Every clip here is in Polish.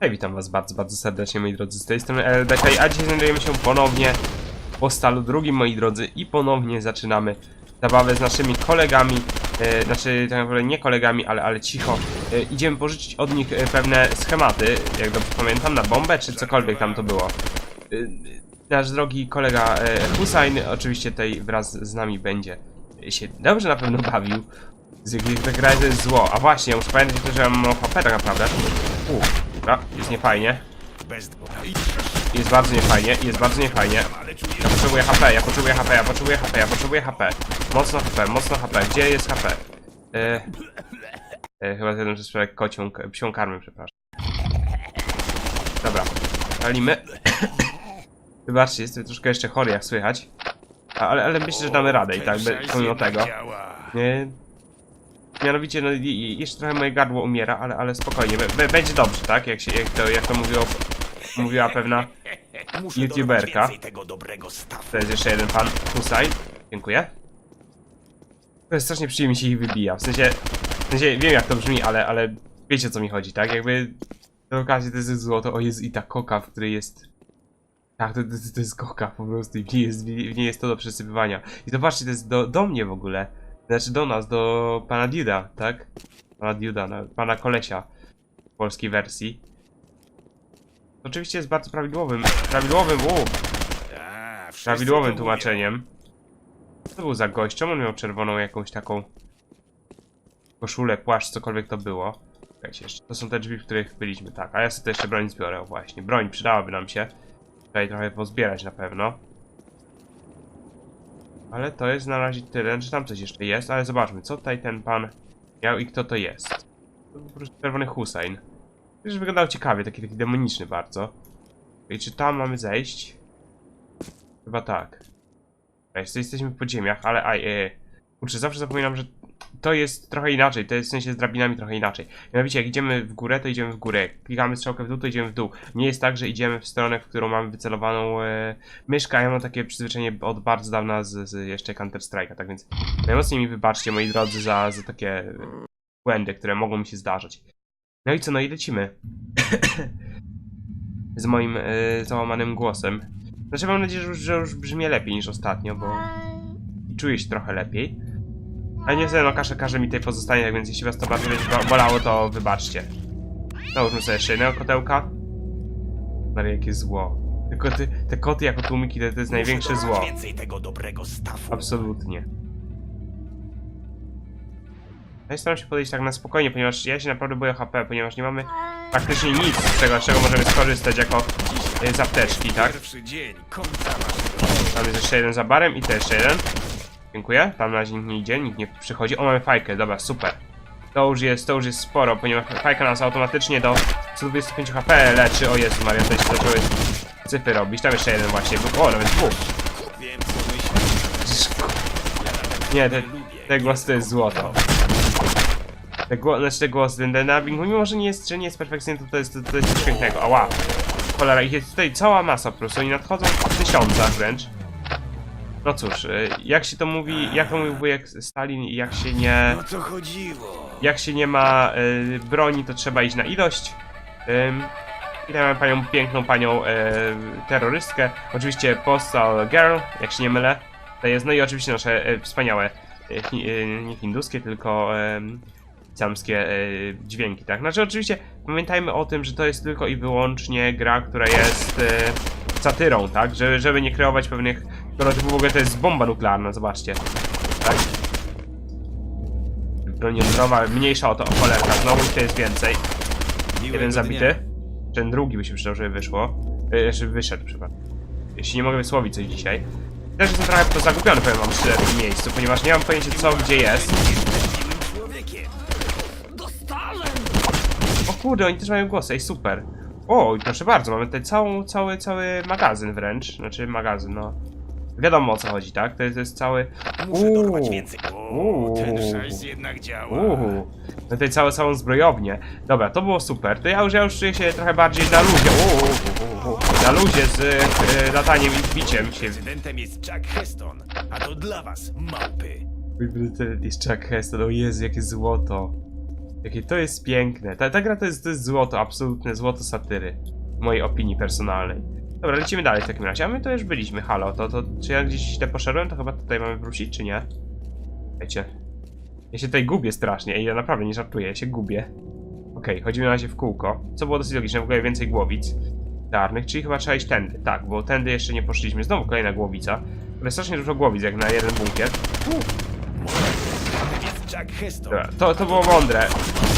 Hej, witam was bardzo, bardzo serdecznie, moi drodzy, z tej strony LDK, a dzisiaj znajdujemy się ponownie w postalu drugim, moi drodzy, i ponownie zaczynamy zabawę z naszymi kolegami, e, znaczy tak naprawdę nie kolegami, ale, ale cicho. E, idziemy pożyczyć od nich e, pewne schematy, jak dobrze pamiętam, na bombę, czy cokolwiek tam to było. E, nasz drogi kolega e, Hussein oczywiście tutaj wraz z nami będzie się dobrze na pewno bawił. Z jakich ta gra jest zło. A właśnie, muszę pamiętać że ja mam HP tak naprawdę. Uff, dobra, jest niefajnie. Jest bardzo niefajnie, jest bardzo niefajnie. Ja potrzebuję HP, ja potrzebuję HP, ja potrzebuję HP, ja potrzebuję HP. Mocno HP, mocno HP. Gdzie jest HP? E, e, chyba zjadłem przez przypadek kocią, psią karmę, przepraszam. Dobra, palimy. Wybaczcie, jestem troszkę jeszcze chory, jak słychać. A, Ale, ale myślę, że damy radę i tak, pomimo tego. Nie. Mianowicie, no jeszcze trochę moje gardło umiera, ale, ale spokojnie, be- będzie dobrze, tak? Jak, się, jak, to, jak to mówiło, mówiła pewna YouTuberka. To jest jeszcze jeden pan Hussein. Dziękuję. To jest strasznie przyjemnie się ich wybija. W sensie, w sensie wiem jak to brzmi, ale, ale wiecie o co mi chodzi, tak? Jakby do okazji to jest złoto. O jest i ta koka, w której jest. Tak, to, to, to jest koka po prostu i w niej jest, w niej jest to do przesypywania. I zobaczcie, to jest do, do mnie w ogóle. Znaczy do nas, do pana Duda, tak? Pana Duda, no, pana kolesia w polskiej wersji. Oczywiście jest bardzo prawidłowym, prawidłowym, A, wszyscy prawidłowym tłumaczeniem. Co to był za? Czemu on miał czerwoną jakąś taką koszulę, płaszcz, cokolwiek to było? Czekajcie jeszcze. To są te drzwi, w których byliśmy, tak. A ja sobie jeszcze broń zbiorę, o właśnie. Broń przydałaby nam się. Tutaj trochę pozbierać na pewno. Ale to jest na razie tyle, czy tam coś jeszcze jest, ale zobaczmy, co tutaj ten pan miał i kto to jest. To po prostu czerwony Hussein. Już wyglądał ciekawie, taki, taki demoniczny bardzo. I czy tam mamy zejść? Chyba tak. Jest, jesteśmy w podziemiach, ale aj, e, kurczę, zawsze zapominam, że to jest trochę inaczej, to jest w sensie z drabinami trochę inaczej. Mianowicie, jak idziemy w górę, to idziemy w górę, jak klikamy strzałkę w dół, to idziemy w dół. Nie jest tak, że idziemy w stronę, w którą mamy wycelowaną e, myszkę, ja mam takie przyzwyczajenie od bardzo dawna z, z jeszcze Counter Strike'a, tak więc najmocniej mi wybaczcie, moi drodzy, za, za takie błędy, które mogą mi się zdarzać. No i co, no i lecimy. z moim e, załamanym głosem. Znaczy mam nadzieję, że już, że już brzmi lepiej niż ostatnio, bo czuję się trochę lepiej. Ale nie wiem, no każe, mi tutaj pozostanie, tak więc jeśli was to bardzo bolało, to wybaczcie. Załóżmy sobie jeszcze jednego kotełka. Maria, jakie zło. Te koty, te koty jako tłumiki to, to jest największe zło. Więcej tego dobrego stawu. Absolutnie. Ja staram się podejść tak na spokojnie, ponieważ ja się naprawdę boję HP, ponieważ nie mamy praktycznie nic z tego, z czego możemy skorzystać jako y, z apteczki, tak? Tam jest jeszcze jeden za barem i to jeszcze jeden. Dziękuję. Tam na razie nikt nie idzie, nikt nie przychodzi. O, mamy fajkę, dobra, super. To już jest, to już jest sporo, ponieważ fajka nas automatycznie do 125 HP leczy. O Jezu Maria, tutaj się zaczęły cyfry robić. Tam jeszcze jeden właśnie był. O, nawet dwóch. Nie, te, te głosy to jest złoto. Te głosy, znaczy te głosy, ten, ten dubbing, mimo że nie jest, że nie jest perfekcyjny, to to jest, to, to jest coś pięknego. Ała. Cholera, ich jest tutaj cała masa po prostu, oni nadchodzą w tysiącach wręcz. No cóż, y, jak się to mówi, jak to mówił wujek Stalin, jak się nie... O co chodziło? Jak się nie ma y, broni, to trzeba iść na ilość. Ym, I tutaj mamy panią, piękną panią y, terrorystkę. Oczywiście Postal Girl, jak się nie mylę. To jest, no i oczywiście nasze y, wspaniałe, y, y, nie hinduskie, tylko um, samskie y, dźwięki, tak? Znaczy oczywiście pamiętajmy o tym, że to jest tylko i wyłącznie gra, która jest y, satyrą, tak? Żeby, żeby nie kreować pewnych stereotypów, w ogóle to jest bomba nuklearna, zobaczcie. Tak? Broń jądrowa, mniejsza o to, o cholerka, znowu to jest więcej. Jeden zabity. Ten drugi by się przydał, żeby wyszło. Yy, żeby wyszedł, przepraszam. Jeśli nie mogę wysłowić coś dzisiaj. Też jestem trochę to zagubiony, powiem wam szczerze, w tym miejscu, ponieważ nie mam pojęcia co, gdzie jest. O kurde, oni też mają głosy, ej super. O, i proszę bardzo, mamy tutaj całą, cały, cały magazyn wręcz. Znaczy magazyn, no. Wiadomo o co chodzi, tak? To jest, to jest cały... Muszę dorwać więcej. O, Uuu. ten szajs jednak działa. Uuu, no tutaj całą, całą zbrojownię. Dobra, to było super. To ja już, ja już czuję się trochę bardziej na luzie. Uuu. Na luzie z y, lataniem i biciem się. Prezydentem jest Jack Heston, a to dla was, małpy. Mój prezydent jest Chuck Heston, o Jezu, jakie złoto. Jakie to jest piękne. Ta, ta gra to jest, to jest złoto, absolutne złoto satyry. W mojej opinii personalnej. Dobra, lecimy dalej w takim razie. A my to już byliśmy, halo. To, to czy ja gdzieś źle poszedłem? To chyba tutaj mamy wrócić, czy nie? Wiecie. Ja się tutaj gubię strasznie. Ej, ja naprawdę nie żartuję, ja się gubię. Okej, chodzimy na razie w kółko. Co było dosyć logiczne, w ogóle więcej głowic. Darnych, czyli chyba trzeba iść tędy. Tak, bo tędy jeszcze nie poszliśmy. Znowu kolejna głowica. Ale strasznie dużo głowic, jak na jeden bunkier. Dobra, to, to było mądre.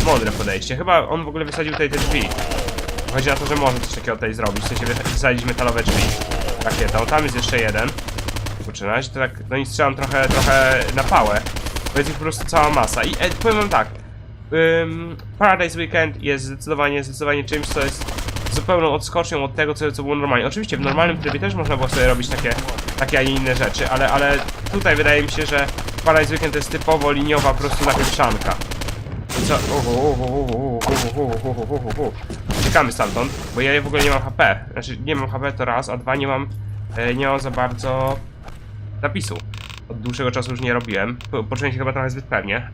Mądre podejście. Chyba on w ogóle wysadził tutaj te drzwi. Chodzi na to, że może coś takiego tutaj zrobić. W sensie wy- wysadzić metalowe drzwi. Rakieta. O, tam jest jeszcze jeden. Kurczę, to tak, no i strzelam trochę, trochę na pałę. Bo jest ich po prostu cała masa. I e, powiem wam tak. Ym, Paradise Weekend jest zdecydowanie, zdecydowanie czymś, co jest zupełną odskocznią od tego, co, co było normalnie. Oczywiście w normalnym trybie też można było sobie robić takie, takie a nie inne rzeczy, ale, ale tutaj wydaje mi się, że Paradise Weekend to jest typowo liniowa po prostu napieprzanka. Uciekamy stamtąd, bo ja w ogóle nie mam HP. Znaczy nie mam HP to raz, a dwa nie mam, e, nie mam za bardzo zapisu. Od dłuższego czasu już nie robiłem. Po- Poczułem się chyba trochę zbyt pewnie.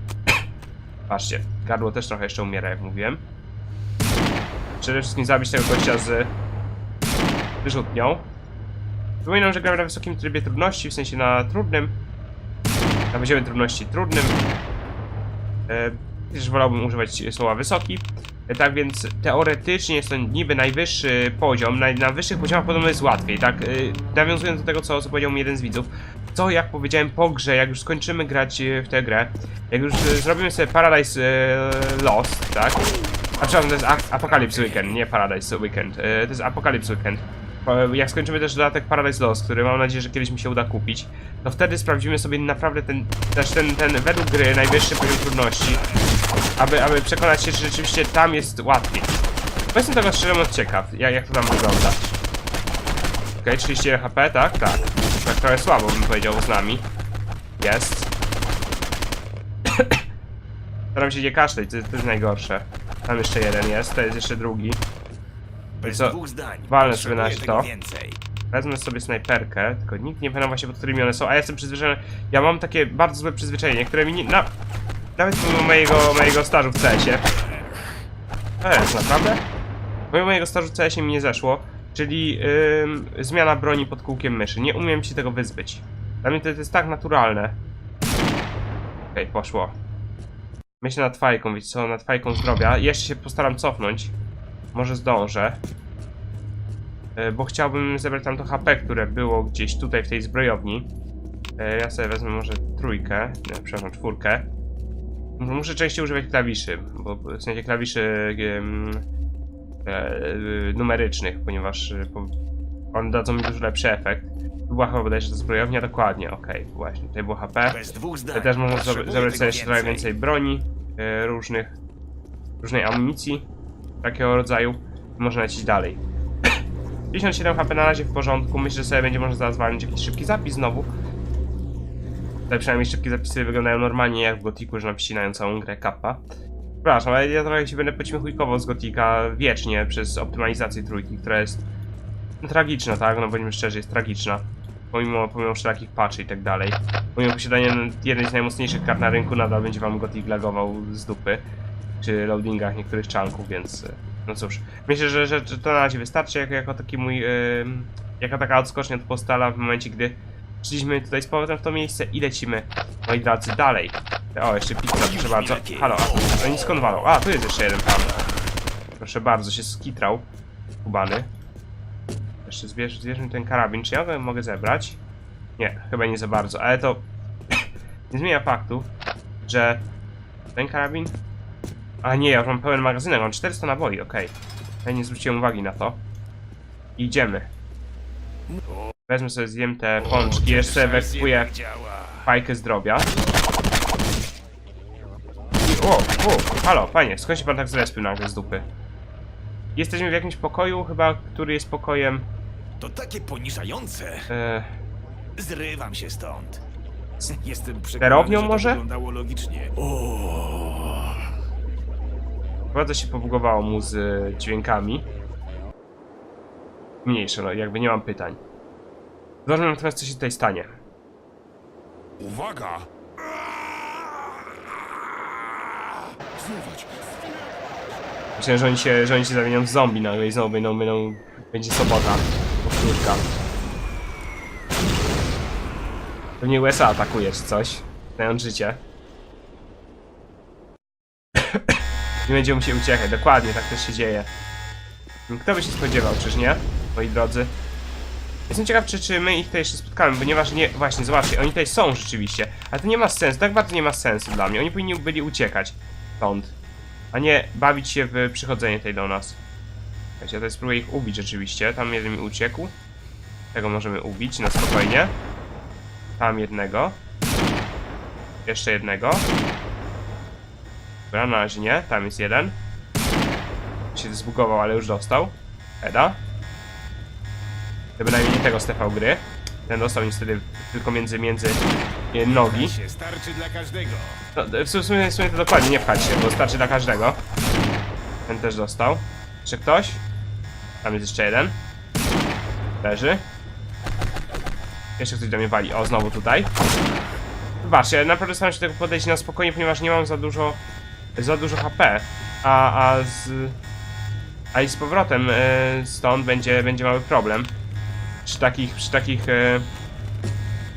Patrzcie, gardło też trochę jeszcze umiera, jak mówiłem. Przede wszystkim zabić tego gościa z wyrzutnią. Przypominam, że gram na wysokim trybie trudności, w sensie na trudnym. Na poziomie trudności trudnym. E, też wolałbym używać słowa wysoki. Tak więc teoretycznie jest to niby najwyższy poziom. Na, na wyższych poziomach podobno jest łatwiej, tak? E, nawiązując do tego, co, co powiedział mi jeden z widzów. To, jak powiedziałem po grze, jak już skończymy grać e, w tę grę, jak już e, zrobimy sobie Paradise Lost, tak? A przepraszam, to jest Ap- Apocalypse Weekend, nie Paradise Weekend. To jest Apocalypse Weekend. Jak skończymy też dodatek Paradise Lost, który mam nadzieję, że kiedyś mi się uda kupić, to wtedy sprawdzimy sobie naprawdę ten, też ten, ten według gry najwyższy poziom trudności, aby, aby przekonać się, że rzeczywiście tam jest łatwiej. Bo jestem tego szczerze mówiąc ciekaw, jak, jak to tam wygląda. Okej, 31 HP, tak? Tak. Tak trochę słabo bym powiedział z nami. Jest. Staram się nie kaszleć, to, to jest najgorsze. Tam jeszcze jeden jest, to jest jeszcze drugi. Bez co? Walnę sobie na to. więcej. Wezmę sobie snajperkę, tylko nikt nie pamięta właśnie pod którymi one są, a ja jestem przyzwyczajony. Ja mam takie bardzo złe przyzwyczajenie, które mi nie. Na, nawet pomimo mojego, mojego stażu w CS-ie. Jest naprawdę? Pomimo mojego stażu w CS-ie mi nie zeszło, czyli ym, zmiana broni pod kółkiem myszy. Nie umiem się tego wyzbyć. Dla mnie to, to jest tak naturalne. Okej, poszło. Myślę nad fajką, wiecie co, nad fajką zdrowia. Jeszcze się postaram cofnąć. Może zdążę. E, bo chciałbym zebrać tam to HP, które było gdzieś tutaj w tej zbrojowni. E, Ja sobie wezmę może trójkę, nie, przepraszam, czwórkę. Muszę częściej używać klawiszy, bo w sensie klawiszy em, e, numerycznych, ponieważ e, po, one dadzą mi dużo lepszy efekt. Była chyba bodajże ta zbrojownia, dokładnie, okej, właśnie, tutaj było HP. Tutaj też zebrać tego sobie trochę więcej broni, e, różnych, różnej amunicji takiego rodzaju. Można lecieć dalej. 57 HP na razie w porządku. Myślę, że sobie będzie można zaraz walnąć jakiś szybki zapis znowu. Tutaj przynajmniej szybkie zapisy wyglądają normalnie jak w Gotiku, że napcinają całą grę kappa. Przepraszam, ale ja trochę się będę poćmiechujkował z Gotika wiecznie przez optymalizację trójki, która jest tragiczna, tak? No bądźmy szczerzy, jest tragiczna. Pomimo, pomimo wszelakich patchy i tak dalej. Pomimo posiadania jednej z najmocniejszych kart na rynku, nadal będzie wam Gothic lagował z dupy. Przy loadingach niektórych czanków, więc... e, No cóż, myślę, że, że, że to na razie wystarczy jako, jako taki mój... ym, jako taka odskocznia od postala w momencie, gdy szliśmy tutaj z powrotem w to miejsce i lecimy, moi drodzy, dalej. O, jeszcze pizza, proszę bardzo. Halo, oni skąd walą? A, tu jest jeszcze jeden pan. Proszę bardzo, się skitrał. Kubany. Jeszcze zbierz, zbierzmy ten karabin. Czy ja go mogę zebrać? Nie, chyba nie za bardzo, ale to nie zmienia faktu, że ten karabin... A nie, ja już mam pełen magazynek, mam 400 naboi, okej. Ja nie zwróciłem uwagi na to. Idziemy. Wezmę sobie, zjem te pączki, jeszcze działa. fajkę zdrowia. I, o, o, halo, panie, skąd się pan tak zrespił nagle z dupy? Jesteśmy w jakimś pokoju, chyba, który jest pokojem... To takie poniżające. E, Zrywam się stąd. Jestem przekonany, Sterownią może? wyglądało logicznie. O, bardzo się pobugowało mu z dźwiękami. Mniejsze, no jakby nie mam pytań. Zobaczmy natomiast, co się tutaj stanie. Uwaga! zobacz. Myślałem, że oni się, że oni się zamienią w zombie nagle i znowu będą, będą, będzie sobota, powtórka. Pewnie USA atakuje czy coś, znając życie. nie będzie musiał uciekać, dokładnie, tak też się dzieje. Kto by się spodziewał, czyż nie, moi drodzy? Jestem ciekaw, czy, czy my ich tutaj jeszcze spotkamy, ponieważ nie, właśnie, zobaczcie, oni tutaj są rzeczywiście, ale to nie ma sensu, tak bardzo nie ma sensu dla mnie, oni powinni byli uciekać stąd, a nie bawić się w przychodzenie tutaj do nas. Słuchajcie, ja tutaj spróbuję ich ubić rzeczywiście, tam jeden mi uciekł, tego możemy ubić na spokojnie, tam jednego, jeszcze jednego, dobra, na razie nie, tam jest jeden, się zbugował, ale już dostał, Eda, to bynajmniej nie tego Stefał gry. Ten dostał niestety tylko między, między e, nogi. się starczy dla każdego. No, w sumie, w sumie to dokładnie nie pchać się, bo starczy dla każdego. Ten też dostał. Czy ktoś? Tam jest jeszcze jeden. Leży. Jeszcze ktoś do mnie wali. O, znowu tutaj. Wybaczcie, ja naprawdę staram się do tego podejść na spokojnie, ponieważ nie mam za dużo za dużo HP. A, a z... A i z powrotem e, stąd będzie, będzie mały problem. Przy takich, przy takich e,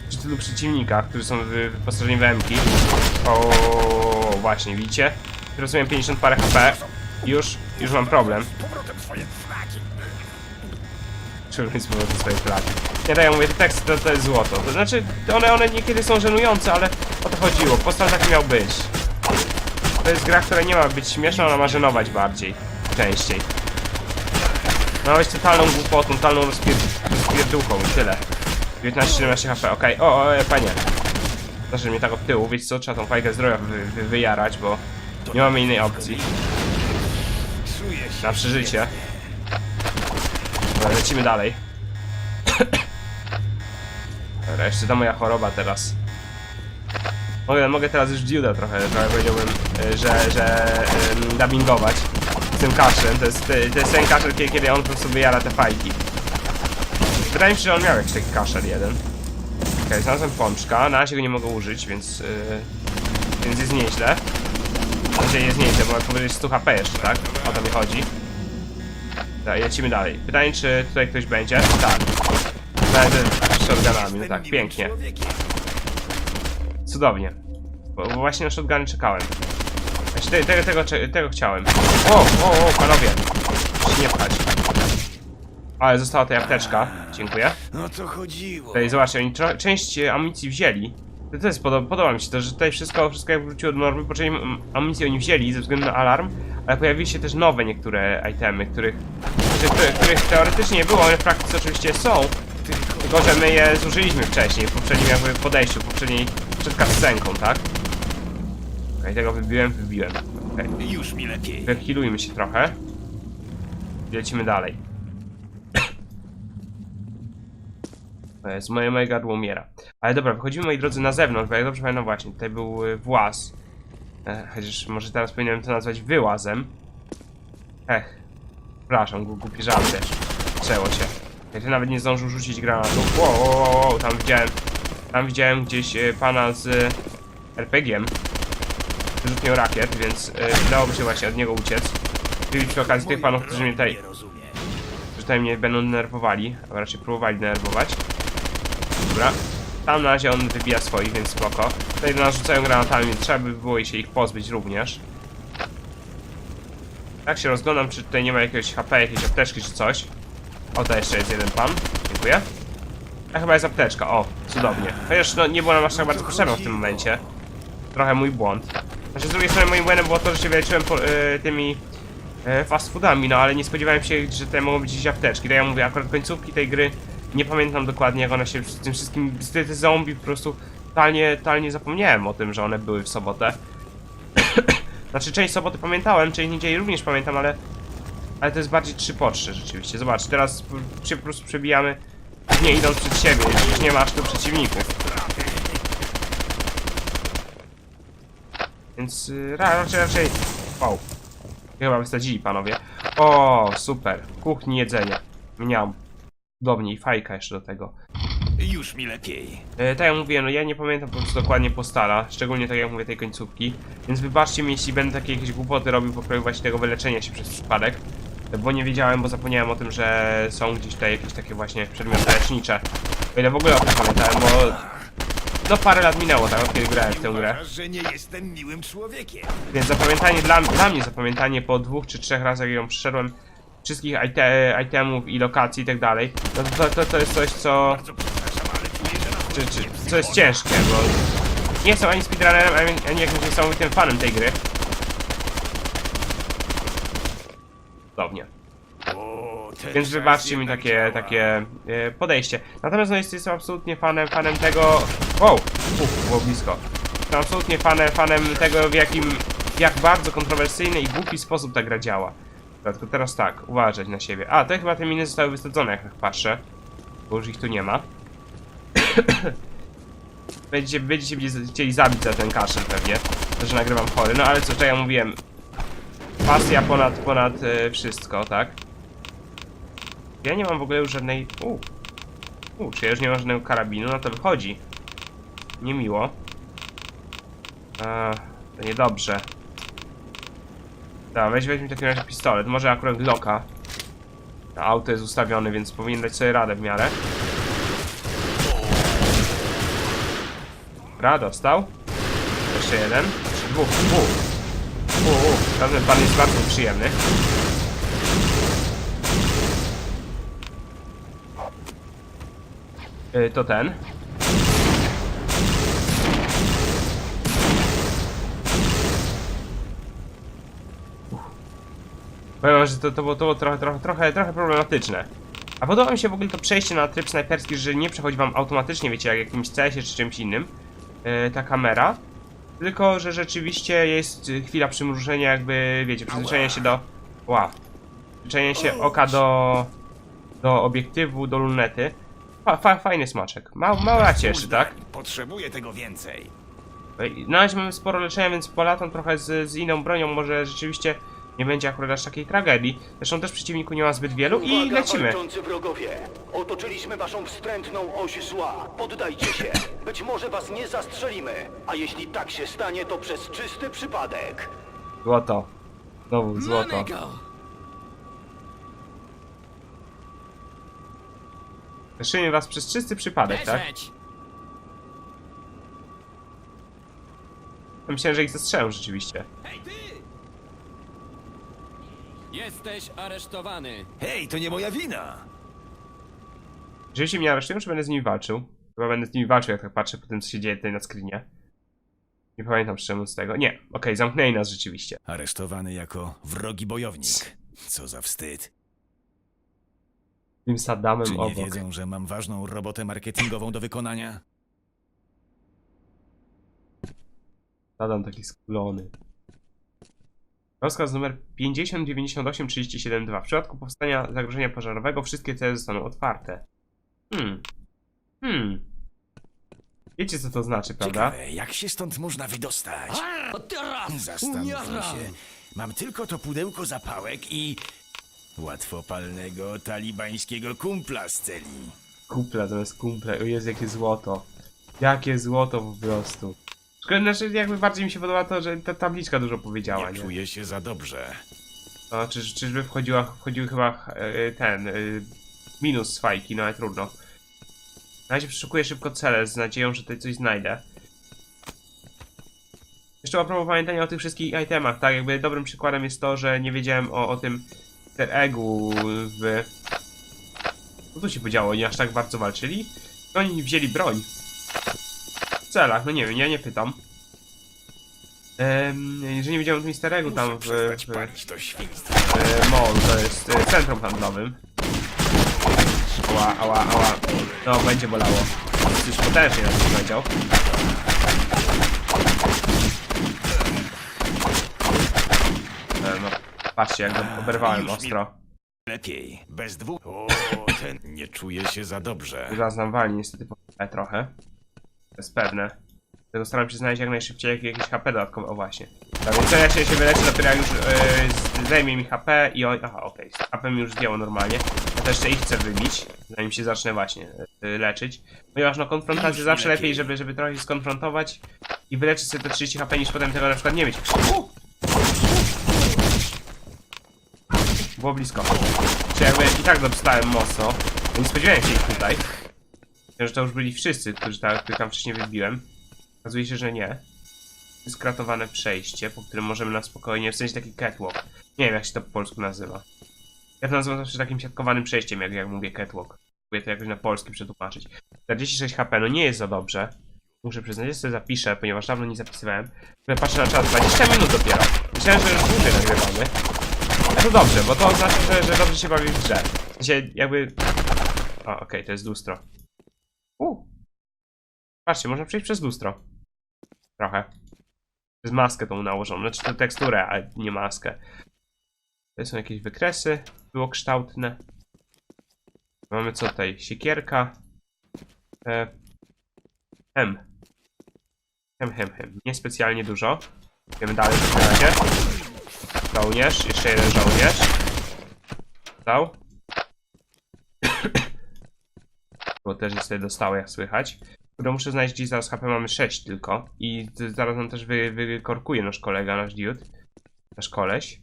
przy tylu przeciwnikach, którzy są wy- wyposażeni w MK. O, właśnie, widzicie? Teraz miałem 50 parę HP. Już, już mam problem. Trzeba z powrotem swoje flagi. Nie tak, ja mówię, te teksty to, to jest złoto. To znaczy, one, one niekiedy są żenujące, ale o to chodziło. Postal taki miał być. To jest gra, która nie ma być śmieszna, ona ma żenować bardziej. Częściej. Ma być totalną głupotą, totalną rozpier rozpierduchą i tyle. 19-17 HP, okej. O, o, e, panie. Proszę mnie tak od tyłu, wiecie co? Trzeba tą fajkę zdrowia wy, wy, wyjarać, bo nie mamy innej opcji. Na przeżycie. Dobra, lecimy dalej. Dobra, jeszcze ta moja choroba teraz. Mogę, mogę teraz już Juda trochę, trochę powiedziałbym, e, że, że em, dubbingować tym kaszlem. To jest, to jest ten kaszel, kiedy, on po prostu wyjara te fajki. Wydaje mi się, że on miał jakiś taki kaszel jeden. Okej, znalazłem pączka, na razie go nie mogę użyć, więc, yy, więc jest nieźle. W sensie jest nieźle, bo powiedzieć 100 HP jeszcze, tak? O to mi chodzi. Tak, lecimy dalej. Pytanie, czy tutaj ktoś będzie? Tak. Będę z shotgunami, no tak, pięknie. Cudownie. Bo właśnie na shotguny czekałem. Te, tego, tego, cze- tego chciałem. O, o, o, panowie. Muszę nie pchać. Ale została tutaj apteczka. Dziękuję. No to chodziło. Tutaj zobaczcie, oni część e, amunicji wzięli. To, to jest, podoba, podoba mi się to, że tutaj wszystko, wszystko jak wróciło do normy, po części mm, amunicję oni wzięli ze względu na alarm, ale pojawiły się też nowe niektóre itemy, których, których, których teoretycznie nie było, one w praktyce oczywiście są, tylko że my je zużyliśmy wcześniej, w poprzednim jakby podejściu, w poprzedniej, przed cutscenką, tak? Okej, tego wybiłem, wybiłem. Okej, Już mi lepiej. wychilujmy się trochę. Lecimy dalej. To jest moje moje gardło umiera. Ale dobra, wychodzimy moi drodzy na zewnątrz, bo jak dobrze pamiętam właśnie, tutaj był y, właz. E, chociaż może teraz powinienem to nazwać wyłazem. Ech. Przepraszam, gł- głupi żart też. Przęło się. Ja tu nawet nie zdążył rzucić granatu. Wow, wow, wow, wow, tam widziałem. Tam widziałem gdzieś y, pana z y, RPG-iem. Rzut miał rakiet, więc udałoby się właśnie od niego uciec. Wybić przy okazji tych panów, którzy mnie tutaj że tutaj mnie będą denerwowali, a raczej próbowali denerwować. Dobra. Tam na razie on wybija swoich, więc spoko. Tutaj do nas rzucają granatami, więc trzeba by było się ich pozbyć również. Tak się rozglądam, czy tutaj nie ma jakiegoś HP, jakiejś apteczki czy coś. O, to jeszcze jest jeden pan. Dziękuję. A chyba jest apteczka, o, cudownie. Chociaż no, nie było nam aż tak bardzo potrzebne w tym momencie. Trochę mój błąd. Znaczy z drugiej strony moim błędem było to, że się wyleczyłem po, y, tymi e, fast foodami, no ale nie spodziewałem się, że tutaj mogą być gdzieś apteczki. Tak ja mówię, akurat końcówki tej gry nie pamiętam dokładnie jak one się z tym wszystkim, z te, te zombie po prostu totalnie, totalnie zapomniałem o tym, że one były w sobotę. znaczy część soboty pamiętałem, część niedzieli również pamiętam, ale ale to jest bardziej 3 po 3 rzeczywiście. Zobacz, teraz się po prostu przebijamy nie idąc przed siebie, już nie ma aż tu przeciwników. Więc y, ra- raczej, raczej... Wow. Chyba wysadzili panowie. O, super. Kuchni jedzenie. Mniam. Cudownie i fajka jeszcze do tego. Już mi lepiej. E, tak jak mówię, no ja nie pamiętam po prostu dokładnie postala, szczególnie tak jak mówię tej końcówki, więc wybaczcie mi, jeśli będę takie jakieś głupoty robił po kroju właśnie tego wyleczenia się przez przypadek, bo nie wiedziałem, bo zapomniałem o tym, że są gdzieś tutaj jakieś takie właśnie przedmioty lecznicze. O ile w ogóle o tym pamiętałem, bo no parę lat minęło, tak, od kiedy grałem w tę grę. Uważasz, że nie jestem miłym człowiekiem. Więc zapamiętanie dla, dla mnie, zapamiętanie po dwóch czy trzech razach, jak ją przeszedłem, wszystkich ite, itemów i lokacji i tak dalej, no to, to, to jest coś, co, Bardzo przepraszam, ale czuję, że na czy, czy, co jest ciężkie, bo nie jestem ani speedrunnerem, ani, ani jakimś niesamowitym fanem tej gry. O, ten Więc czas wybaczcie mi jednak takie, takie e, podejście. Natomiast no jest, jestem absolutnie fanem, fanem tego... Wow! Uf, było blisko. Jestem absolutnie fanem, fanem tego, w jakim, jak bardzo kontrowersyjny i głupi sposób ta gra działa. Tylko teraz tak, uważać na siebie. A, to chyba te miny zostały wysadzone, jak tak patrzę. Bo już ich tu nie ma. Będziecie, będziecie mnie chcieli zabić za ten kaszel pewnie. To, że nagrywam chory. No ale co, to ja mówiłem. Pasja ponad, ponad e, wszystko, tak? Ja nie mam w ogóle już żadnej... U, u, czy ja już nie mam żadnego karabinu? No to wychodzi. Niemiło. A, to niedobrze. Dobra, weź weźmy w takim razie pistolet. Może akurat Glocka. A Auto jest ustawione, więc powinien dać sobie radę w miarę. Dobra, dostał. Jeszcze jeden. Jeszcze dwóch, dwóch. Uuu, ten pan jest bardzo przyjemny. Y, to ten. Powiem że to, to było, to było trochę, trochę, trochę, trochę problematyczne. A podoba mi się w ogóle to przejście na tryb snajperski, że nie przechodzi wam automatycznie, wiecie, jak w jakimś CS-ie czy czymś innym, yy, ta kamera. Tylko, że rzeczywiście jest y, chwila przymrużenia, jakby, wiecie, przyzwyczajenia się do... Wow. Przyzwyczajenia się oka do... do obiektywu, do lunety. Fa, fa, fajny smaczek. Ma, mała cieszy, tak? Potrzebuję tego więcej. Ej, Na razie mamy sporo leczenia, więc polatam trochę z, z inną bronią, może rzeczywiście nie będzie akurat aż takiej tragedii. Zresztą też przeciwniku nie ma zbyt wielu i Uwaga, lecimy. wrogowie! Otoczyliśmy waszą wstrętną oś zła. Poddajcie się. Być może was nie zastrzelimy. A jeśli tak się stanie, to przez czysty przypadek. Złoto. Znowu złoto. Zeszyjmy was przez czysty przypadek, tak? Myślałem, że ich zastrzelą rzeczywiście. Hej ty! Jesteś aresztowany. Hej, to nie moja wina. Rzeczywiście mnie aresztują, czy będę z nimi walczył? Chyba będę z nimi walczył, jak tak patrzę po tym, co się dzieje tutaj na screenie. Nie pamiętam szczerze z tego. Nie, okej, zamknęli nas rzeczywiście. Aresztowany jako wrogi bojownik. Co za wstyd. Tym Saddamem Czy nie obok. wiedzą, że mam ważną robotę marketingową do wykonania? Saddam taki skulony. Rozkaz numer 5098372. W przypadku powstania zagrożenia pożarowego wszystkie cele zostaną otwarte. Hmm. Hmm. Wiecie co to znaczy, prawda? Ciekawe, jak się stąd można wydostać? A teraz Zastanówmy się. Mam tylko to pudełko zapałek i łatwopalnego talibańskiego kumpla z celi. Kumple zamiast kumple. O Jezu, jakie złoto. Jakie złoto po prostu. Szkoda, Znaczy, jakby bardziej mi się podoba to, że ta tabliczka dużo powiedziała, Nie nie? czuję się za dobrze. No, czyż, czyżby wchodziła, wchodził chyba e, ten e, minus z fajki, no ale trudno. Na razie przeszukuję szybko cele z nadzieją, że tutaj coś znajdę. Jeszcze a propos pamiętania o tych wszystkich itemach, tak? Jakby dobrym przykładem jest to, że nie wiedziałem o, o tym easter eggu w... Co tu się podziało? Oni aż tak bardzo walczyli? No oni wzięli broń. W celach, no nie wiem, ja nie pytam. Ehm, że nie wiedziałem o tym easter eggu tam w, w, świństwo. e, mall, to jest e, centrum handlowym. Ała, ała, ała. No, będzie bolało. Już potężnie na to powiedział. E, no, patrzcie, jak go oberwałem ostro. Lepiej, bez dwóch. O, ten nie czuje się za dobrze. Zaraz nam wali niestety po e, trochę. To jest pewne. Dlatego staram się znaleźć jak najszybciej jak- jakieś HP dodatkowe. O właśnie. Tak więc to ja się, się wyleczę dopiero jak już yy, zdejmie mi HP i on... Aha, okej. Okay. HP mi już zdjęło normalnie. Ja też jeszcze ich chcę wybić, zanim się zacznę właśnie yy, leczyć. Ponieważ no konfrontację zawsze lepiej. lepiej, żeby, żeby trochę się skonfrontować i wyleczyć sobie te 30 HP niż potem tego na przykład nie mieć. Było blisko. Czy jakby i tak dostałem mocno. Nie spodziewałem się ich tutaj. Że to już byli wszyscy, którzy tam, których tam wcześniej wybiłem. Okazuje się, że nie. Skratowane przejście, po którym możemy na spokojnie, w sensie taki catwalk. Nie wiem jak się to po polsku nazywa. Ja to nazywam zawsze takim siatkowanym przejściem, jak, jak mówię catwalk. Próbuję to jakoś na polski przetłumaczyć. 46 HP, no nie jest za dobrze. Muszę przyznać, że sobie zapiszę, ponieważ dawno nie zapisywałem. Patrzę na czas, 20 minut dopiero. Myślałem, że już dłużej nagrywamy. A to dobrze, bo to oznacza, że, że dobrze się bawi w grze. W sensie jakby... O, okej, to jest lustro. U. Patrzcie, można przejść przez lustro. Trochę. Przez maskę tą nałożoną, znaczy tę teksturę, a nie maskę. Tutaj są jakieś wykresy byłokształtne. Mamy co tutaj? Siekierka. E... Hem. Hem, hem, hem. Niespecjalnie dużo. Idziemy dalej w takim razie. Żołnierz, jeszcze jeden żołnierz. Stał. Bo też jest sobie dostało, jak słychać. Tylko muszę znaleźć gdzieś zaraz HP mamy 6 tylko. I zaraz nam też wy, wykorkuje nasz kolega, nasz dude. Nasz koleś.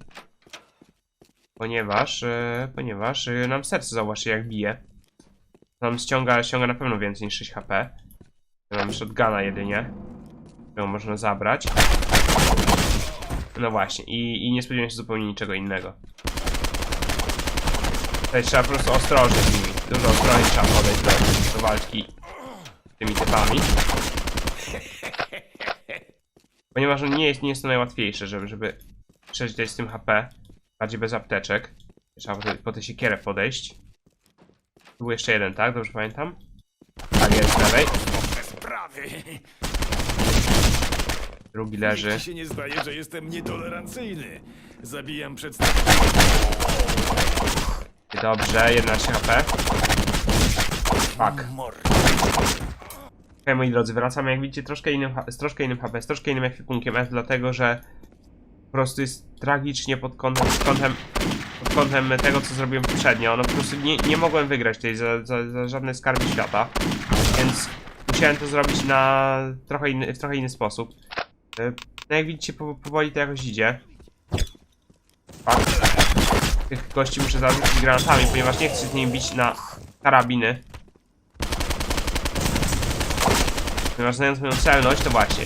Ponieważ, e, ponieważ e, nam serce zauważcie jak bije. Nam ściąga, ściąga na pewno więcej niż 6 HP. Mamy shotguna jedynie. Którą można zabrać. No właśnie, i, i nie spodziewałem się zupełnie niczego innego. Tutaj trzeba po prostu ostrożnie z nimi. Dużo ostrożnie trzeba podejść do, do walki z tymi typami. Ponieważ no nie jest, nie jest to najłatwiejsze, żeby, żeby tutaj z tym HP. Bardziej bez apteczek. Trzeba po, te, po tę siekierę podejść. Tu był jeszcze jeden, tak? Dobrze pamiętam? Tak jest, z lewej. Drugi leży. Ci się nie zdaje, że jestem nietolerancyjny. Zabijam. Dobrze, 11 HP. Fuck. Okej, moi drodzy, wracamy jak widzicie troszkę innym, z troszkę innym HP, z troszkę innym ekwipunkiem F, dlatego że po prostu jest tragicznie pod kątem, pod kątem, pod kątem tego, co zrobiłem poprzednio. No po prostu nie, nie mogłem wygrać tutaj za, za, za żadne skarby świata, więc musiałem to zrobić na trochę inny, w trochę inny sposób. E, No jak widzicie, po, powoli to jakoś idzie. Fuck. Tych gości muszę zabić granatami, ponieważ nie chcę z nimi bić na karabiny. Ponieważ znając moją celność, to właśnie.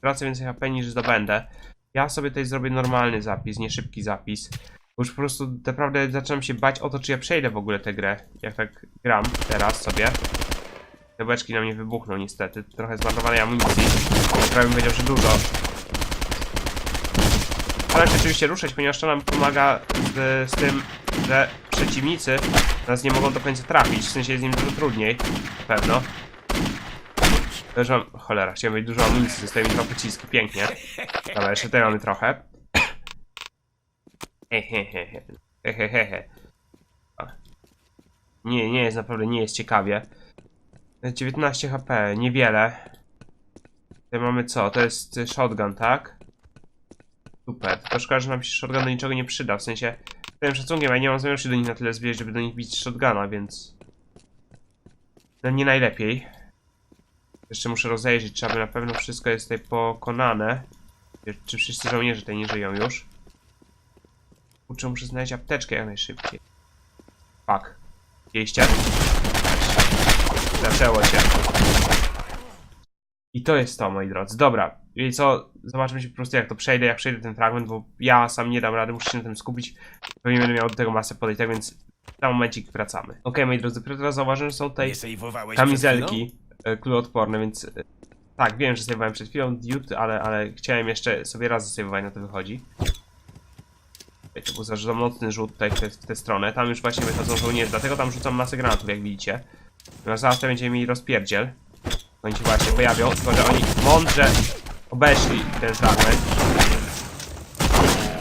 Tracę więcej HP niż zdobędę. Ja sobie tutaj zrobię normalny zapis, nie szybki zapis. Już po prostu naprawdę zaczynam się bać o to, czy ja przejdę w ogóle tę grę. Jak tak gram teraz sobie. Te beczki na mnie wybuchną niestety. Trochę zmarnowanej amunicji. Prawie bym powiedział, że dużo. Staram się oczywiście ruszać, ponieważ to nam pomaga z, z tym, że przeciwnicy nas nie mogą do końca trafić. W sensie jest im dużo trudniej. Na pewno. Też mam... Cholera, chciałem mieć dużo amunicji, zostaje mi dwa pociski, pięknie. Dobra, jeszcze tutaj mamy trochę. Hehehe. Hehehe. Nie, nie jest naprawdę, nie jest ciekawie. 19 HP, niewiele. Tutaj mamy co? To jest shotgun, tak? Super. To szkoda, że nam się shotgun do niczego nie przyda, w sensie... Z tym szacunkiem, ja nie mam zamiaru się do nich na tyle zbliżyć, żeby do nich bić shotguna, więc... No nie najlepiej. Jeszcze muszę rozejrzeć, czy aby na pewno wszystko jest tutaj pokonane. Czy wszyscy żołnierze tutaj nie żyją już? Kurczę, muszę znaleźć apteczkę jak najszybciej. Fuck. Wieście? Zaczęło się. I to jest to, moi drodzy. Dobra, i co? Zobaczymy się po prostu jak to przejdę, jak przejdę ten fragment, bo ja sam nie dam rady, muszę się na tym skupić. Pewnie będę miał do tego masę podejść, tak więc na momencik wracamy. Okej, moi drodzy, teraz zauważyłem, że są tutaj kamizelki e, kuloodporne, więc e, tak, wiem, że sejwowałem przed chwilą Dude, ale, ale chciałem jeszcze sobie raz zasejwować, na to wychodzi. To był za mocny rzut tutaj w tę, w tę stronę. Tam już właśnie wychodzą żołnierze, dlatego tam rzucam masę granatów, jak widzicie. Ponieważ zaraz to będziemy mieli rozpierdziel. Oni się właśnie pojawią, tylko że oni mądrze obeszli ten fragment.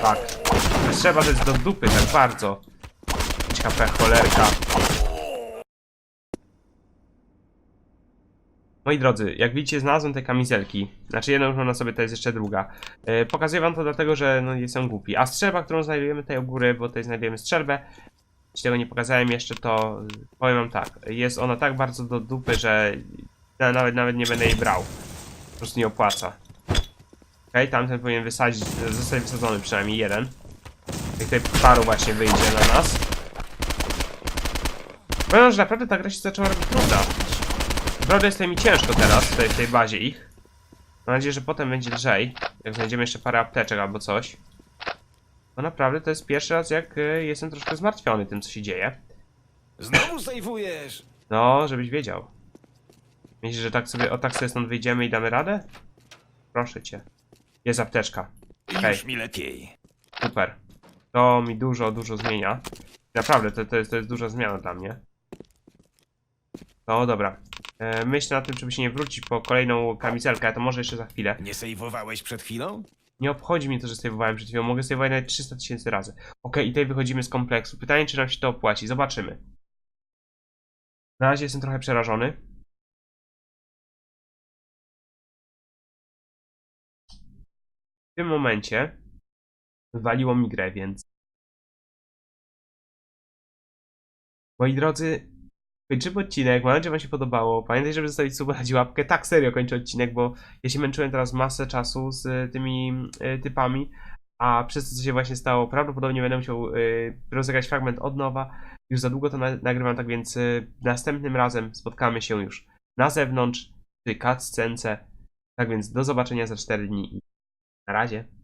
Tak. Trzeba to jest do dupy, tak bardzo. 5 HP, cholerka. Moi drodzy, jak widzicie, znalazłem te kamizelki. Znaczy, jedną już mam na sobie, to jest jeszcze druga. E, pokazuję wam to dlatego, że no, jestem głupi. A strzelba, którą znajdujemy tutaj u góry, bo tutaj znajdujemy strzelbę, jeśli tego nie pokazałem jeszcze, to powiem wam tak. Jest ona tak bardzo do dupy, że ja nawet, nawet nie będę jej brał. Po prostu nie opłaca. Okej, tamten powinien wysadzić, zostać wysadzony przynajmniej jeden. Jak tutaj paru właśnie wyjdzie na nas. Powiem, że naprawdę ta gra się zaczęła robić trudna. Naprawdę jest mi ciężko teraz, tutaj w tej bazie ich. Mam nadzieję, że potem będzie lżej. Jak znajdziemy jeszcze parę apteczek albo coś. No naprawdę to jest pierwszy raz, jak y, jestem troszkę zmartwiony tym, co się dzieje. Znowu sejwujesz! No, żebyś wiedział. Myślisz, że tak sobie, o tak sobie stąd wyjdziemy i damy radę? Proszę cię. Jest apteczka. Okej. Już mi lepiej. Super. To mi dużo, dużo zmienia. Naprawdę, to, to, jest, to jest duża zmiana dla mnie. No dobra. E, myślę nad tym, żeby się nie wrócić po kolejną kamizelkę, a to może jeszcze za chwilę. Nie sejwowałeś przed chwilą? Nie obchodzi mnie to, że sejwowałem przed chwilą. Mogę sejwować nawet 300 tysięcy razy. Okej, i tutaj wychodzimy z kompleksu. Pytanie, czy nam się to opłaci. Zobaczymy. Na razie jestem trochę przerażony. Tym momencie wywaliło mi grę, więc... Moi drodzy, kończymy odcinek. Mam nadzieję, że wam się podobało. Pamiętajcie, żeby zostawić suba, dać łapkę. Tak, serio kończę odcinek, bo ja się męczyłem teraz masę czasu z y, tymi y, typami, a przez to, co się właśnie stało, prawdopodobnie będę musiał y, rozegrać fragment od nowa. Już za długo to na nagrywam, tak więc y, następnym razem spotkamy się już na zewnątrz, przy cutscence. Tak więc do zobaczenia za 4 dni i na razie.